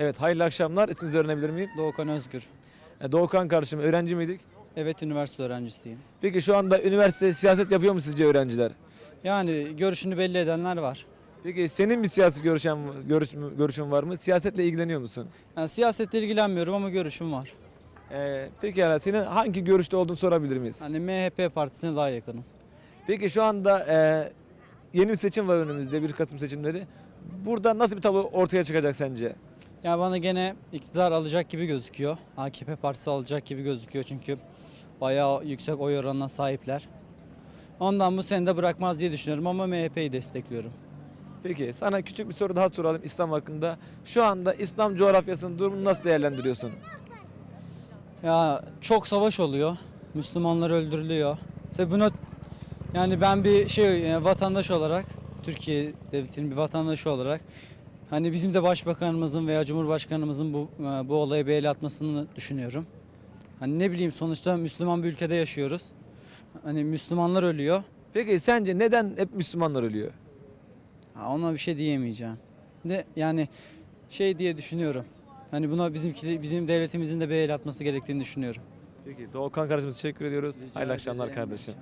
Evet hayırlı akşamlar. İsminizi öğrenebilir miyim? Doğukan Özgür. E, Doğukan kardeşim öğrenci miydik? Evet üniversite öğrencisiyim. Peki şu anda üniversite siyaset yapıyor mu sizce öğrenciler? Yani görüşünü belli edenler var. Peki senin bir siyasi görüşen, görüş, görüşün var mı? Siyasetle ilgileniyor musun? Yani siyasetle ilgilenmiyorum ama görüşüm var. Ee, peki yani senin hangi görüşte olduğunu sorabilir miyiz? Hani MHP partisine daha yakınım. Peki şu anda e, yeni bir seçim var önümüzde, 1 Kasım seçimleri. Burada nasıl bir tablo ortaya çıkacak sence? Yani bana gene iktidar alacak gibi gözüküyor. AKP partisi alacak gibi gözüküyor çünkü bayağı yüksek oy oranına sahipler. Ondan bu sene de bırakmaz diye düşünüyorum ama MHP'yi destekliyorum. Peki sana küçük bir soru daha soralım İslam hakkında. Şu anda İslam coğrafyasının durumunu nasıl değerlendiriyorsun? Ya çok savaş oluyor. Müslümanlar öldürülüyor. Tabi buna yani ben bir şey e, vatandaş olarak Türkiye devletinin bir vatandaşı olarak hani bizim de başbakanımızın veya cumhurbaşkanımızın bu e, bu olaya bir el atmasını düşünüyorum. Hani ne bileyim sonuçta Müslüman bir ülkede yaşıyoruz. Hani Müslümanlar ölüyor. Peki sence neden hep Müslümanlar ölüyor? Ha, ona bir şey diyemeyeceğim. De yani şey diye düşünüyorum. Hani buna bizimki bizim devletimizin de bir el atması gerektiğini düşünüyorum. Peki Doğukan kardeşimiz teşekkür ediyoruz. Rica Hayırlı akşamlar kardeşim.